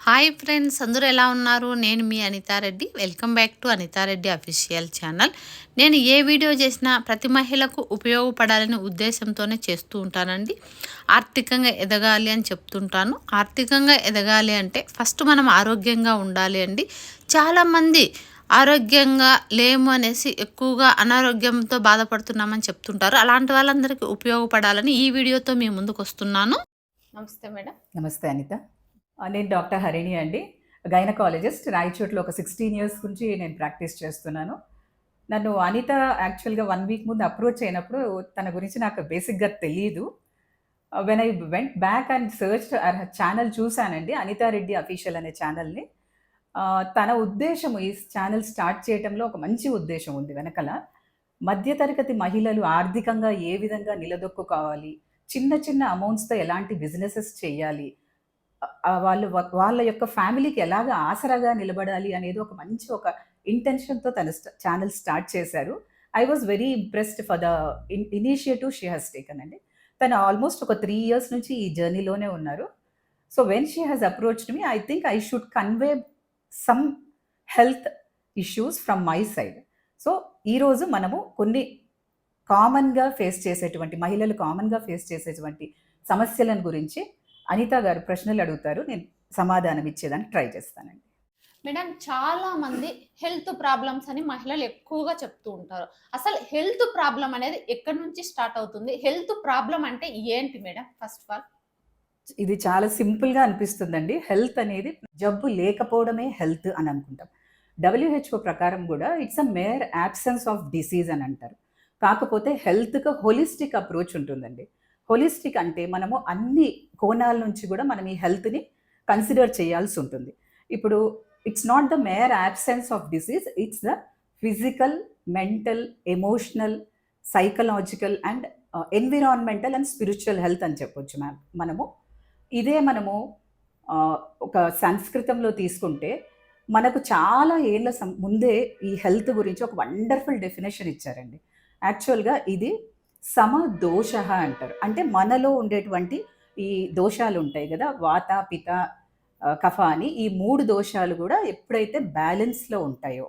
Hi friends అందరూ ఎలా ఉన్నారు? నేను మీ Anitha Reddy. Welcome back to Anitha Reddy official channel. నేను ఏ వీడియో చేసినా ప్రతి మహిళకు ఉపయోగపడాలనే ఉద్దేశంతోనే చేస్తూ ఉంటానండి. ఆర్థికంగా ఎదగాలి అని చెప్తుంటాను. ఆర్థికంగా ఎదగాలి అంటే ఫస్ట్ మనం ఆరోగ్యంగా ఉండాలి అండి. చాలామంది ఆరోగ్యంగా లేము అనేసి ఎక్కువగా అనారోగ్యంతో బాధపడుతున్నామని చెప్తుంటారు. అలాంటి వాళ్ళందరికీ ఉపయోగపడాలని ఈ వీడియోతో మీ ముందుకు వస్తున్నాను నమస్తే మేడం. నమస్తే అనిత. నేను డాక్టర్ హరిణి అండి. గైనకాలజిస్ట్. రాయచోట్లో ఒక సిక్స్టీన్ ఇయర్స్ నుంచి నేను ప్రాక్టీస్ చేస్తున్నాను. నన్ను అనిత యాక్చువల్గా వన్ వీక్ ముందు అప్రోచ్ అయినప్పుడు తన గురించి నాకు బేసిక్గా తెలియదు when I went back and search channel చూశానండి. అనితారెడ్డి అఫీషియల్ అనే ఛానల్ని తన ఉద్దేశం ఈ ఛానల్ స్టార్ట్ చేయడంలో ఒక మంచి ఉద్దేశం ఉంది వెనకల. మధ్యతరగతి మహిళలు ఆర్థికంగా ఏ విధంగా నిలదొక్కుకోవాలి? చిన్న చిన్న అమౌంట్స్తో ఎలాంటి బిజినెసెస్ చేయాలి? వాళ్ళు వాళ్ళ యొక్క ఫ్యామిలీకి ఎలాగ ఆసరాగా నిలబడాలి అనేది ఒక మంచి ఒక ఇంటెన్షన్తో తన ఛానల్ స్టార్ట్ చేశారు. I was very impressed for the initiative she has taken అండి. తను ఆల్మోస్ట్ ఒక త్రీ ఇయర్స్ నుంచి ఈ జర్నీలోనే ఉన్నారు. So when she has approached me I think I should convey some health issues from my side so ఈరోజు మనము కొన్ని కామన్గా ఫేస్ చేసేటువంటి మహిళలు కామన్గా ఫేస్ చేసేటువంటి సమస్యలను గురించి అనిత గారు ప్రశ్నలు అడుగుతారు. నేను సమాధానం ఇచ్చేదానికి ట్రై చేస్తానండి. మేడం చాలా మంది హెల్త్ ప్రాబ్లమ్స్ అని మహిళలు ఎక్కువగా చెప్తూ ఉంటారు. అసలు హెల్త్ ప్రాబ్లం అనేది ఎక్కడి నుంచి స్టార్ట్ అవుతుంది? హెల్త్ ప్రాబ్లం అంటే ఏంటి మేడం? First of all. ఇది చాలా సింపుల్గా అనిపిస్తుందండి. హెల్త్ అనేది జబ్బు లేకపోవడమే హెల్త్ అని అనుకుంటాం. డబ్ల్యూహెచ్ఓ ప్రకారం కూడా it's a mere absence of disease అని అంటారు. కాకపోతే హెల్త్కి హోలిస్టిక్ అప్రోచ్ ఉంటుందండి. హోలిస్టిక్ అంటే మనము అన్ని కోణాల నుంచి కూడా మనం ఈ హెల్త్ని కన్సిడర్ చేయాల్సి ఉంటుంది. ఇప్పుడు it's not the mere absence of disease it's the physical mental emotional psychological and environmental and spiritual health అని చెప్పొచ్చు మ్యామ్ మనము ఇదే మనము uh, ఒక సంస్కృతంలో తీసుకుంటే మనకు చాలా ఏళ్ళ సం- ముందే ఈ హెల్త్ గురించి ఒక వండర్ఫుల్ డెఫినేషన్ ఇచ్చారండి. యాక్చువల్గా ఇది సమదోష అంటారు. అంటే మనలో ఉండేటువంటి ఈ దోషాలు ఉంటాయి కదా వాత పిత కఫ అని ఈ మూడు దోషాలు కూడా ఎప్పుడైతే బ్యాలెన్స్లో ఉంటాయో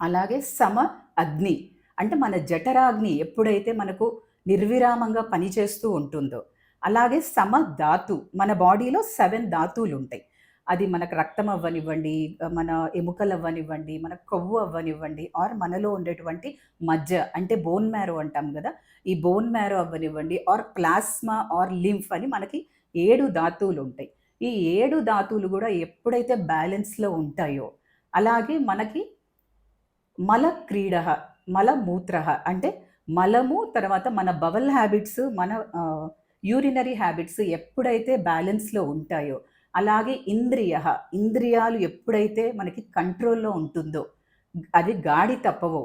అలాగే సమ అగ్ని. అంటే మన జఠరాగ్ని ఎప్పుడైతే మనకు నిర్విరామంగా పనిచేస్తూ ఉంటుందో అలాగే సమ ధాతు మన బాడీలో సెవెన్ ధాతువులు ఉంటాయి అది మనకు రక్తం అవ్వనివ్వండి మన ఎముకలు అవ్వనివ్వండి మన కొవ్వు అవ్వనివ్వండి ఆర్ మనలో ఉండేటువంటి మజ్జ అంటే బోన్ మ్యారో అంటాం కదా ఈ బోన్ మ్యారో అవ్వనివ్వండి ఆర్ ప్లాస్మా ఆర్ లింఫ్ అని మనకి ఏడు ధాతువులు ఉంటాయి. ఈ ఏడు ధాతువులు కూడా ఎప్పుడైతే బ్యాలెన్స్లో ఉంటాయో అలాగే మనకి మల క్రీడ మలమూత్ర అంటే మలము తర్వాత మన బవల్ హ్యాబిట్స్ మన యూరినరీ హ్యాబిట్స్ ఎప్పుడైతే బ్యాలెన్స్లో ఉంటాయో అలాగే ఇంద్రియ ఇంద్రియాలు ఎప్పుడైతే మనకి కంట్రోల్లో ఉంటుందో అది గాడి తప్పవో.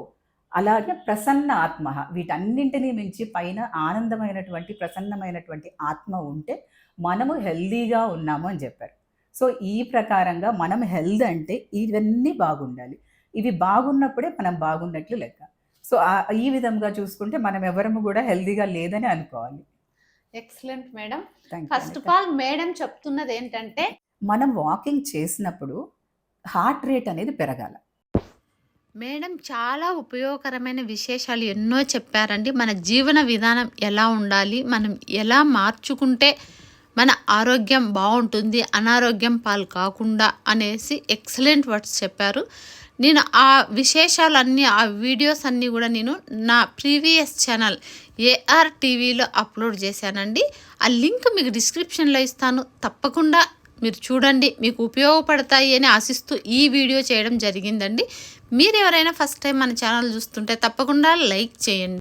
అలాగే ప్రసన్న ఆత్మ వీటన్నింటినీ మించి పైన ఆనందమైనటువంటి ప్రసన్నమైనటువంటి ఆత్మ ఉంటే మనము హెల్దీగా ఉన్నాము అని చెప్పారు. సో ఈ ప్రకారంగా మనం హెల్త్ అంటే ఇవన్నీ బాగుండాలి. ఇవి బాగున్నప్పుడే మనం బాగున్నట్లు లెక్క. సో ఈ విధంగా చూసుకుంటే మనం ఎవరము కూడా హెల్దీగా లేదని అనుకోవాలి. Excellent madam first of. All madam చెప్తున్నది ఏంటంటే మనం వాకింగ్ చేసినప్పుడు హార్ట్ రేట్ అనేది పెరగాల. మేడం చాలా ఉపయోగకరమైన విశేషాలు ఎన్నో చెప్పారండి. మన జీవన విధానం ఎలా ఉండాలి మనం ఎలా మార్చుకుంటే మన ఆరోగ్యం బాగుంటుంది అనారోగ్యం పాలు కాకుండా అనేసి ఎక్సలెంట్ వర్డ్స్ చెప్పారు. నేను ఆ విశేషాలన్నీ ఆ వీడియోస్ అన్నీ కూడా నేను నా ప్రీవియస్ ఛానల్ ఏఆర్ టీవీలో అప్లోడ్ చేశానండి. ఆ లింక్ మీకు డిస్క్రిప్షన్లో ఇస్తాను. తప్పకుండా మీరు చూడండి. మీకు ఉపయోగపడతాయి అని ఆశిస్తూ ఈ వీడియో చేయడం జరిగిందండి. మీరు ఎవరైనా ఫస్ట్ టైం మన ఛానల్ చూస్తుంటే తప్పకుండా లైక్ చేయండి.